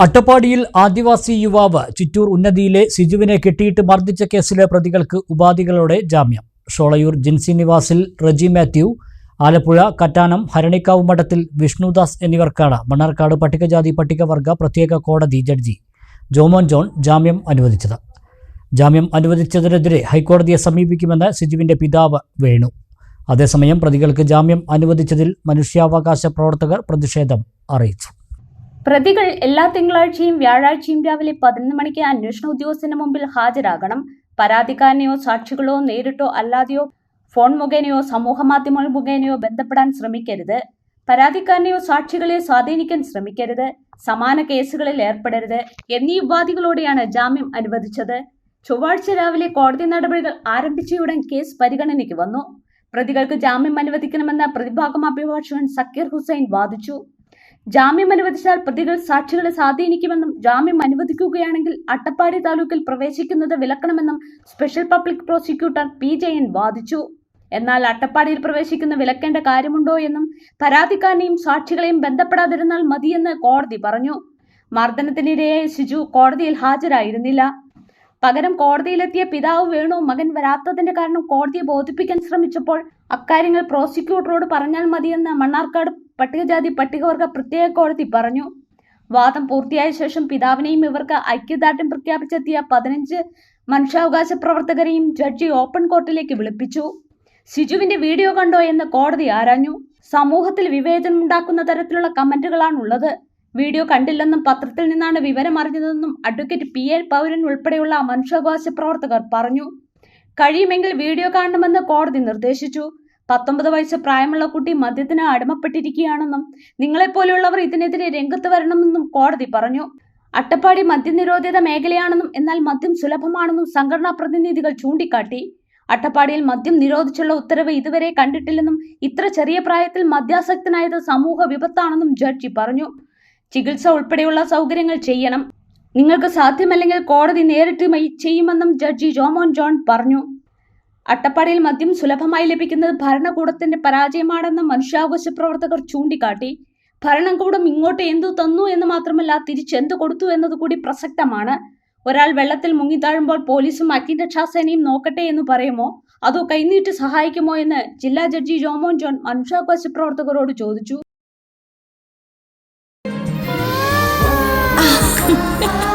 അട്ടപ്പാടിയിൽ ആദിവാസി യുവാവ് ചിറ്റൂർ ഉന്നതിയിലെ സിജുവിനെ കെട്ടിയിട്ട് മർദ്ദിച്ച കേസിലെ പ്രതികൾക്ക് ഉപാധികളോടെ ജാമ്യം. ഷോളയൂർ ജിൻസി നിവാസിൽ റജി മാത്യു ആലപ്പുഴ കറ്റാനം ഹരണിക്കാവ് മഠത്തിൽ വിഷ്ണുദാസ് എന്നിവർക്കാണ് മണ്ണാർക്കാട് പട്ടികജാതി പട്ടികവർഗ പ്രത്യേക കോടതി ജഡ്ജി ജോമോൻ ജോൺ ജാമ്യം അനുവദിച്ചത്. ജാമ്യം അനുവദിച്ചതിനെതിരെ ഹൈക്കോടതിയെ സമീപിക്കുമെന്ന് സിജുവിന്റെ പിതാവ് വേണു. അതേസമയം പ്രതികൾക്ക് ജാമ്യം അനുവദിച്ചതിൽ മനുഷ്യാവകാശ പ്രവർത്തകർ പ്രതിഷേധം അറിയിച്ചു. പ്രതികൾ എല്ലാ തിങ്കളാഴ്ചയും വ്യാഴാഴ്ചയും രാവിലെ പതിനൊന്ന് മണിക്ക് അന്വേഷണ ഉദ്യോഗസ്ഥന് മുമ്പിൽ ഹാജരാകണം. പരാതിക്കാരനെയോ സാക്ഷികളോ നേരിട്ടോ അല്ലാതെയോ ഫോൺ മുഖേനയോ സമൂഹ മാധ്യമങ്ങൾ മുഖേനയോ ബന്ധപ്പെടാൻ ശ്രമിക്കരുത്. പരാതിക്കാരനെയോ സാക്ഷികളെ സ്വാധീനിക്കാൻ ശ്രമിക്കരുത്. സമാന കേസുകളിൽ ഏർപ്പെടരുത് എന്നീ ഉപാധികളോടെയാണ് ജാമ്യം അനുവദിച്ചത്. ചൊവ്വാഴ്ച രാവിലെ കോടതി നടപടികൾ ആരംഭിച്ചയുടൻ കേസ് പരിഗണനയ്ക്ക് വന്നു. പ്രതികൾക്ക് ജാമ്യം അനുവദിക്കണമെന്ന പ്രതിഭാഗം അഭിഭാഷകൻ സക്കീർ ഹുസൈൻ വാദിച്ചു. ജാമ്യം അനുവദിച്ചാൽ പ്രതികൾ സാക്ഷികളെ സ്വാധീനിക്കുമെന്നും ജാമ്യം അനുവദിക്കുകയാണെങ്കിൽ അട്ടപ്പാടി താലൂക്കിൽ പ്രവേശിക്കുന്നത് വിലക്കണമെന്നും special public prosecutor P Jayan വാദിച്ചു. എന്നാൽ അട്ടപ്പാടിയിൽ പ്രവേശിക്കുന്ന വിലക്കേണ്ട കാര്യമുണ്ടോ എന്നും പരാതിക്കാരനെയും സാക്ഷികളെയും ബന്ധപ്പെടാതിരുന്നാൽ മതിയെന്ന് കോടതി പറഞ്ഞു. മർദ്ദനത്തിനിരയായ ശിജു കോടതിയിൽ ഹാജരായിരുന്നില്ല. പകരം കോടതിയിലെത്തിയ പിതാവ് വേണു മകൻ വരാത്തതിന്റെ കാരണം കോടതിയെ ബോധിപ്പിക്കാൻ ശ്രമിച്ചപ്പോൾ അക്കാര്യങ്ങൾ പ്രോസിക്യൂട്ടറോട് പറഞ്ഞാൽ മതിയെന്ന് മണ്ണാർക്കാട് പട്ടികജാതി പട്ടികവർഗ പ്രത്യേക കോടതി പറഞ്ഞു. വാദം പൂർത്തിയായ ശേഷം പിതാവിനെയും ഇവർക്ക് ഐക്യദാർഢ്യം പ്രഖ്യാപിച്ചെത്തിയ പതിനഞ്ച് മനുഷ്യാവകാശ പ്രവർത്തകരെയും ജഡ്ജി ഓപ്പൺ കോർട്ടിലേക്ക് വിളിപ്പിച്ചു. സിജുവിന്റെ വീഡിയോ കണ്ടോ എന്ന് കോടതി ആരാഞ്ഞു. സമൂഹത്തിൽ വിവേചനം ഉണ്ടാക്കുന്ന തരത്തിലുള്ള കമന്റുകളാണുള്ളത്. വീഡിയോ കണ്ടില്ലെന്നും പത്രത്തിൽ നിന്നാണ് വിവരം അറിഞ്ഞതെന്നും അഡ്വക്കേറ്റ് പി എൽ പൗരൻ ഉൾപ്പെടെയുള്ള മനുഷ്യാവകാശ പ്രവർത്തകർ പറഞ്ഞു. കഴിയുമെങ്കിൽ വീഡിയോ കാണണമെന്ന് കോടതി നിർദ്ദേശിച്ചു. പത്തൊമ്പത് വയസ്സ് പ്രായമുള്ള കുട്ടി മദ്യത്തിന് അടിമപ്പെട്ടിരിക്കുകയാണെന്നും നിങ്ങളെപ്പോലെയുള്ളവർ ഇതിനെതിരെ രംഗത്ത് വരണമെന്നും കോടതി പറഞ്ഞു. അട്ടപ്പാടി മദ്യനിരോധിത മേഖലയാണെന്നും എന്നാൽ മദ്യം സുലഭമാണെന്നും സംഘടനാ പ്രതിനിധികൾ ചൂണ്ടിക്കാട്ടി. അട്ടപ്പാടിയിൽ മദ്യം നിരോധിച്ചുള്ള ഉത്തരവ് ഇതുവരെ കണ്ടിട്ടില്ലെന്നും ഇത്ര ചെറിയ പ്രായത്തിൽ മദ്യാസക്തനായത് സമൂഹ വിപത്താണെന്നും ജഡ്ജി പറഞ്ഞു. ചികിത്സ ഉൾപ്പെടെയുള്ള സൗകര്യങ്ങൾ ചെയ്യണം. നിങ്ങൾക്ക് സാധ്യമല്ലെങ്കിൽ കോടതി നേരിട്ട് ചെയ്യുമെന്നും ജഡ്ജി ജോമോൻ ജോൺ പറഞ്ഞു. അട്ടപ്പാടിയിൽ മദ്യം സുലഭമായി ലഭിക്കുന്നത് ഭരണകൂടത്തിന്റെ പരാജയമാണെന്ന് മനുഷ്യാവകാശ പ്രവർത്തകർ ചൂണ്ടിക്കാട്ടി. ഭരണകൂടം ഇങ്ങോട്ട് എന്തു തന്നു എന്ന് മാത്രമല്ല തിരിച്ചെന്തു കൊടുത്തു എന്നതുകൂടി പ്രസക്തമാണ്. ഒരാൾ വെള്ളത്തിൽ മുങ്ങിത്താഴുമ്പോൾ പോലീസും അഗ്നിരക്ഷാസേനയും നോക്കട്ടെ എന്ന് പറയുമോ? അതോ കൈനീട്ടി സഹായിക്കുമോ എന്ന് ജില്ലാ ജഡ്ജി ജോമോൻ ജോൺ മനുഷ്യാവകാശ പ്രവർത്തകരോട് ചോദിച്ചു.